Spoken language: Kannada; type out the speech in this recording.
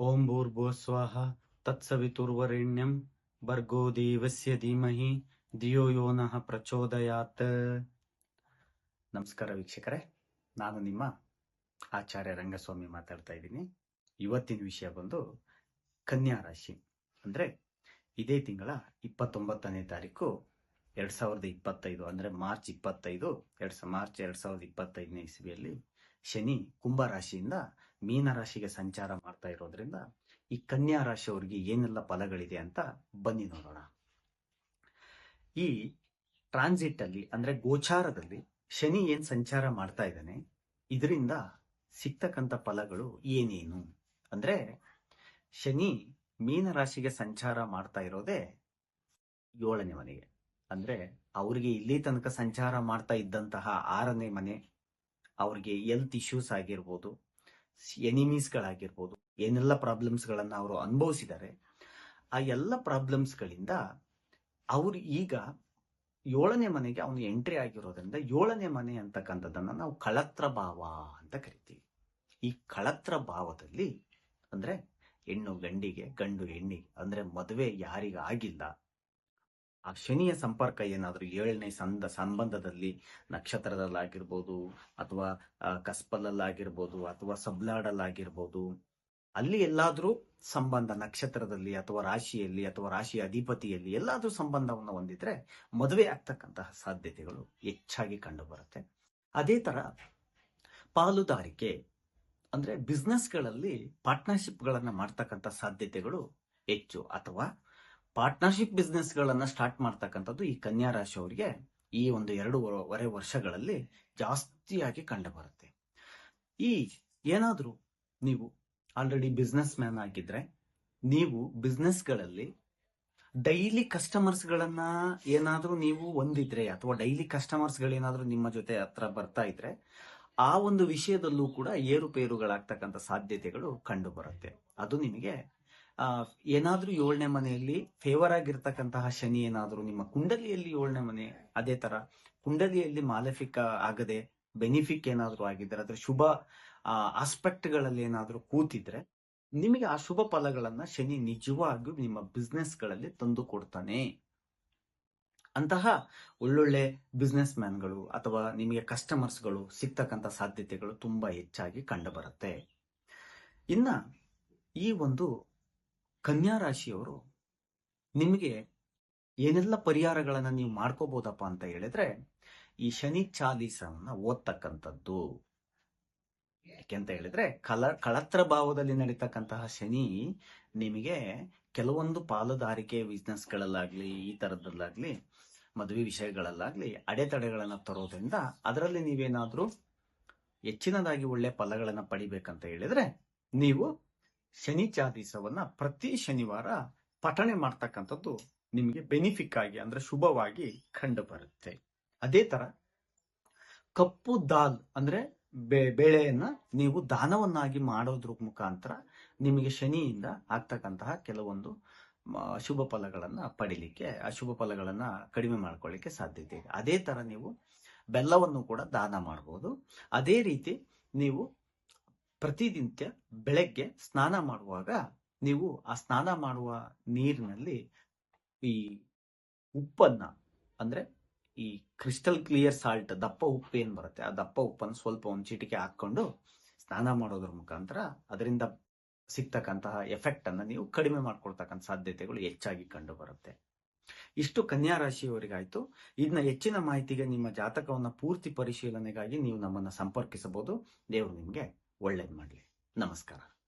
ಭೂರ್ಭುವಸ್ವಾಹ ತತ್ಸವಿತುರ್ವರೆಣ್ಯಂ ಭರ್ಗೋ ದೇವಸ್ಯ ಧೀಮಹಿ ಧಿಯೋ ಯೋ ನಃ ಪ್ರಚೋದಯಾತ್ ನಮಸ್ಕಾರ ವೀಕ್ಷಕರೇ, ನಾನು ನಿಮ್ಮ ಆಚಾರ್ಯ ರಂಗಸ್ವಾಮಿ ಮಾತಾಡ್ತಾ ಇದ್ದೀನಿ. ಇವತ್ತಿನ ವಿಷಯ ಬಂದು ಕನ್ಯಾ ರಾಶಿ. ಅಂದ್ರೆ ಇದೇ ತಿಂಗಳ ಇಪ್ಪತ್ತೊಂಬತ್ತನೇ ತಾರೀಕು ಎರಡ್ ಸಾವಿರದ ಇಪ್ಪತ್ತೈದು, ಅಂದ್ರೆ ಮಾರ್ಚ್ ಇಪ್ಪತ್ತೈದು, ಎರಡು ಮಾರ್ಚ್ ಎರಡು ಸಾವಿರದ ಇಪ್ಪತ್ತೈದನೇ ಇಸ್ವಿಯಲ್ಲಿ ಶನಿ ಕುಂಭ ರಾಶಿಯಿಂದ ಮೀನ ರಾಶಿಗೆ ಸಂಚಾರ ಮಾಡ್ತಾ ಇರೋದ್ರಿಂದ ಈ ಕನ್ಯಾ ರಾಶಿಯವರಿಗೆ ಏನೆಲ್ಲ ಫಲಗಳಿದೆ ಅಂತ ಬನ್ನಿ ನೋಡೋಣ. ಈ ಟ್ರಾನ್ಸಿಟ್ ಅಲ್ಲಿ ಅಂದ್ರೆ ಗೋಚಾರದಲ್ಲಿ ಶನಿ ಏನ್ ಸಂಚಾರ ಮಾಡ್ತಾ ಇದ್ದಾನೆ, ಇದರಿಂದ ಸಿಗ್ತಕ್ಕಂಥ ಫಲಗಳು ಏನೇನು? ಅಂದ್ರೆ ಶನಿ ಮೀನ ರಾಶಿಗೆ ಸಂಚಾರ ಮಾಡ್ತಾ ಇರೋದೇ ಏಳನೇ ಮನೆಗೆ. ಅಂದ್ರೆ ಅವ್ರಿಗೆ ಇಲ್ಲಿ ತನಕ ಸಂಚಾರ ಮಾಡ್ತಾ ಇದ್ದಂತಹ ಆರನೇ ಮನೆ ಅವ್ರಿಗೆ ಹೆಲ್ತ್ ಇಶ್ಯೂಸ್ ಆಗಿರ್ಬೋದು ಎನಿಮೀಸ್ಗಳಾಗಿರ್ಬೋದು ಏನೆಲ್ಲ ಪ್ರಾಬ್ಲಮ್ಸ್ಗಳನ್ನು ಅವರು ಅನುಭವಿಸಿದ್ದಾರೆ ಆ ಎಲ್ಲ ಪ್ರಾಬ್ಲಮ್ಸ್ಗಳಿಂದ ಅವ್ರು ಈಗ ಏಳನೇ ಮನೆಗೆ ಅವನು ಎಂಟ್ರಿ ಆಗಿರೋದ್ರಿಂದ ಏಳನೇ ಮನೆ ಅಂತಕ್ಕಂಥದ್ದನ್ನ ನಾವು ಕಳತ್ರ ಭಾವ ಅಂತ ಕರಿತೀವಿ. ಈ ಕಳತ್ರ ಭಾವದಲ್ಲಿ ಅಂದ್ರೆ ಹೆಣ್ಣು ಗಂಡಿಗೆ ಗಂಡು ಹೆಣ್ಣಿಗೆ ಅಂದ್ರೆ ಮದುವೆ ಯಾರಿಗಾಗಿಲ್ಲ ಆ ಶನಿಯ ಸಂಪರ್ಕ ಏನಾದರೂ ಏಳನೇ ಸಂದ, ಸಂಬಂಧದಲ್ಲಿ ನಕ್ಷತ್ರದಲ್ಲಾಗಿರ್ಬೋದು ಅಥವಾ ಕಸ್ಪಲಲ್ಲಾಗಿರ್ಬೋದು ಅಥವಾ ಸಬ್ಲಾಡಲ್ಲಾಗಿರ್ಬೋದು, ಅಲ್ಲಿ ಎಲ್ಲಾದರೂ ಸಂಬಂಧ ನಕ್ಷತ್ರದಲ್ಲಿ ಅಥವಾ ರಾಶಿಯಲ್ಲಿ ಅಥವಾ ರಾಶಿಯ ಅಧಿಪತಿಯಲ್ಲಿ ಎಲ್ಲಾದರೂ ಸಂಬಂಧವನ್ನು ಹೊಂದಿದ್ರೆ ಮದುವೆ ಆಗ್ತಕ್ಕಂತಹ ಸಾಧ್ಯತೆಗಳು ಹೆಚ್ಚಾಗಿ ಕಂಡು ಬರುತ್ತೆ ಅದೇ ತರ ಪಾಲುದಾರಿಕೆ ಅಂದ್ರೆ ಬಿಸ್ನೆಸ್ಗಳಲ್ಲಿ ಪಾರ್ಟ್ನರ್ಶಿಪ್ಗಳನ್ನು ಮಾಡ್ತಕ್ಕಂಥ ಸಾಧ್ಯತೆಗಳು ಹೆಚ್ಚು ಅಥವಾ ಪಾರ್ಟ್ನರ್ಶಿಪ್ ಬಿಸ್ನೆಸ್ ಗಳನ್ನ ಸ್ಟಾರ್ಟ್ ಮಾಡ್ತಕ್ಕಂಥದ್ದು ಈ ಕನ್ಯಾ ರಾಶಿಯವರಿಗೆ ಈ ಒಂದು ಎರಡೂವರೆ ವರ್ಷಗಳಲ್ಲಿ ಜಾಸ್ತಿಯಾಗಿ ಕಂಡು ಬರುತ್ತೆ ಈ ಏನಾದ್ರೂ ನೀವು ಆಲ್ರೆಡಿ ಬಿಸ್ನೆಸ್ ಮ್ಯಾನ್ ಆಗಿದ್ರೆ, ನೀವು ಬಿಸ್ನೆಸ್ಗಳಲ್ಲಿ ಡೈಲಿ ಕಸ್ಟಮರ್ಸ್ ಗಳನ್ನ ಏನಾದ್ರೂ ನೀವು ಹೊಂದಿದ್ರೆ ಅಥವಾ ಡೈಲಿ ಕಸ್ಟಮರ್ಸ್ ಗಳೇನಾದ್ರೂ ನಿಮ್ಮ ಜೊತೆ ಹತ್ರ ಬರ್ತಾ ಇದ್ರೆ, ಆ ಒಂದು ವಿಷಯದಲ್ಲೂ ಕೂಡ ಏರುಪೇರುಗಳಾಗ್ತಕ್ಕಂಥ ಸಾಧ್ಯತೆಗಳು ಕಂಡು ಬರುತ್ತೆ ಅದು ನಿಮಗೆ ಏನಾದ್ರೂ ಏಳನೇ ಮನೆಯಲ್ಲಿ ಫೇವರ್ ಆಗಿರ್ತಕ್ಕಂತಹ ಶನಿ ಏನಾದ್ರೂ, ನಿಮ್ಮ ಕುಂಡಲಿಯಲ್ಲಿ ಏಳನೇ ಮನೆ ಅದೇ ತರ, ಕುಂಡಲಿಯಲ್ಲಿ ಮಾಲಫಿಕ್ ಆಗದೆ ಬೆನಿಫಿಕ್ ಏನಾದ್ರೂ ಆಗಿದ್ರೆ ಅದ್ರ ಶುಭ ಆಸ್ಪೆಕ್ಟ್ಗಳಲ್ಲಿ ಏನಾದ್ರೂ ಕೂತಿದ್ರೆ, ನಿಮಗೆ ಆ ಶುಭ ಫಲಗಳನ್ನ ಶನಿ ನಿಜವಾಗಿಯೂ ನಿಮ್ಮ ಬಿಸ್ನೆಸ್ಗಳಲ್ಲಿ ತಂದು ಕೊಡ್ತಾನೆ. ಅಂತಹ ಒಳ್ಳೊಳ್ಳೆ ಬಿಸ್ನೆಸ್ ಮ್ಯಾನ್ಗಳು ಅಥವಾ ನಿಮಗೆ ಕಸ್ಟಮರ್ಸ್ಗಳು ಸಿಗ್ತಕ್ಕಂಥ ಸಾಧ್ಯತೆಗಳು ತುಂಬಾ ಹೆಚ್ಚಾಗಿ ಕಂಡುಬರುತ್ತೆ ಇನ್ನ ಈ ಒಂದು ಕನ್ಯಾ ರಾಶಿಯವರು ನಿಮಗೆ ಏನೆಲ್ಲ ಪರಿಹಾರಗಳನ್ನ ನೀವು ಮಾಡ್ಕೋಬಹುದಪ್ಪ ಅಂತ ಹೇಳಿದ್ರೆ, ಈ ಶನಿ ಚಾಲೀಸವನ್ನ ಓದ್ತಕ್ಕಂಥದ್ದು. ಯಾಕೆಂತ ಹೇಳಿದ್ರೆ, ಕಲ, ಕಳತ್ರ ಭಾವದಲ್ಲಿ ನಡೀತಕ್ಕಂತಹ ಶನಿ ನಿಮಗೆ ಕೆಲವೊಂದು ಪಾಲುದಾರಿಕೆ ಬಿಸ್ನೆಸ್ಗಳಲ್ಲಾಗ್ಲಿ ಈ ತರದಲ್ಲಾಗ್ಲಿ, ಮದುವೆ ವಿಷಯಗಳಲ್ಲಾಗ್ಲಿ, ಅಡೆತಡೆಗಳನ್ನ ತರೋದ್ರಿಂದ ಅದರಲ್ಲಿ ನೀವೇನಾದ್ರೂ ಹೆಚ್ಚಿನದಾಗಿ ಒಳ್ಳೆ ಫಲಗಳನ್ನ ಪಡಿಬೇಕಂತ ಹೇಳಿದ್ರೆ, ನೀವು ಶನಿ ಚಾದೀಸವನ್ನ ಪ್ರತಿ ಶನಿವಾರ ಪಠಣೆ ಮಾಡ್ತಕ್ಕಂಥದ್ದು ನಿಮಗೆ ಬೆನಿಫಿಕ್ ಆಗಿ ಅಂದ್ರೆ ಶುಭವಾಗಿ ಕಂಡು ಬರುತ್ತೆ ಅದೇ ತರ ಕಪ್ಪು ದಾಲ್ ಅಂದ್ರೆ ಬೆ- ಬೆಳೆಯನ್ನ ನೀವು ದಾನವನ್ನಾಗಿ ಮಾಡೋದ್ರ ಮುಖಾಂತರ ನಿಮಗೆ ಶನಿಯಿಂದ ಆಗ್ತಕ್ಕಂತಹ ಕೆಲವೊಂದು ಅಶುಭ ಫಲಗಳನ್ನ ಪಡಿಲಿಕ್ಕೆ ಅಶುಭ ಫಲಗಳನ್ನ ಕಡಿಮೆ ಮಾಡ್ಕೊಳ್ಳಿಕ್ಕೆ ಸಾಧ್ಯತೆ ಇದೆ. ಅದೇ ತರ ನೀವು ಬೆಲ್ಲವನ್ನು ಕೂಡ ದಾನ ಮಾಡಬಹುದು ಅದೇ ರೀತಿ ನೀವು ಪ್ರತಿನಿತ್ಯ ಬೆಳಗ್ಗೆ ಸ್ನಾನ ಮಾಡುವಾಗ ನೀವು ಆ ಸ್ನಾನ ಮಾಡುವ ನೀರಿನಲ್ಲಿ ಈ ಉಪ್ಪನ್ನ, ಅಂದ್ರೆ ಈ ಕ್ರಿಸ್ಟಲ್ ಕ್ಲಿಯರ್ ಸಾಲ್ಟ್ ದಪ್ಪ ಉಪ್ಪು ಏನ್ ಬರುತ್ತೆ? ಆ ದಪ್ಪ ಉಪ್ಪನ್ನು ಸ್ವಲ್ಪ ಒಂದು ಚಿಟಿಕೆ ಹಾಕೊಂಡು ಸ್ನಾನ ಮಾಡೋದ್ರ ಮುಖಾಂತರ ಅದರಿಂದ ಸಿಗ್ತಕ್ಕಂತಹ ಎಫೆಕ್ಟ್ ಅನ್ನ ನೀವು ಕಡಿಮೆ ಮಾಡ್ಕೊಳ್ತಕ್ಕಂಥ ಸಾಧ್ಯತೆಗಳು ಹೆಚ್ಚಾಗಿ ಕಂಡು ಬರುತ್ತೆ ಇಷ್ಟು ಕನ್ಯಾ ರಾಶಿಯವರಿಗಾಯ್ತು ಇದನ್ನ ಹೆಚ್ಚಿನ ಮಾಹಿತಿಗೆ ನಿಮ್ಮ ಜಾತಕವನ್ನ ಪೂರ್ತಿ ಪರಿಶೀಲನೆಗಾಗಿ ನೀವು ನಮ್ಮನ್ನ ಸಂಪರ್ಕಿಸಬಹುದು. ದೇವರು ನಿಮ್ಗೆ ಒಳ್ಳೇದ್ ಮಾಡ್ಲಿ. ನಮಸ್ಕಾರ.